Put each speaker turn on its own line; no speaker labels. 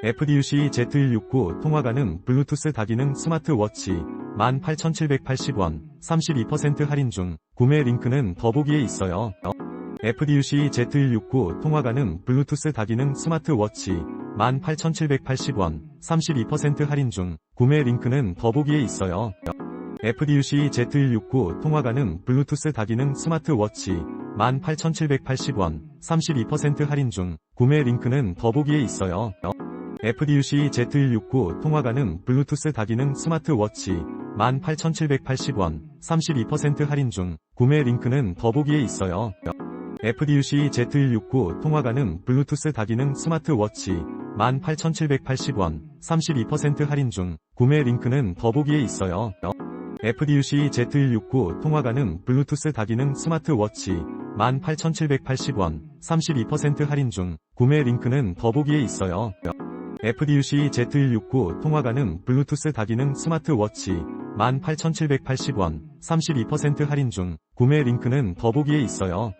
FDUC Z169 통화 가능 블루투스 다기능 스마트워치 18,780원 32% 할인 중 구매 링크는 더보기에 있어요. FDUC Z169 통화 가능 블루투스 다기능 스마트워치 18,780원 32% 할인 중 구매 링크는 더보기에 있어요. FDUC Z169 통화 가능 블루투스 다기능 스마트워치 18,780원 32% 할인 중 구매 링크는 더보기에 있어요. FDUC Z169 통화 가능 블루투스 다기능 스마트워치 18,780원 32% 할인 중 구매 링크는 더보기에 있어요. FDUC Z169 통화 가능 블루투스 다기능 스마트워치 18,780원 32% 할인 중 구매 링크는 더보기에 있어요. FDUC Z169 통화 가능 블루투스 다기능 스마트워치 18,780원 32% 할인 중 구매 링크는 더보기에 있어요. FDUC Z169 통화 가능 블루투스 다기능 스마트워치 18,780원 32% 할인 중 구매 링크는 더보기에 있어요.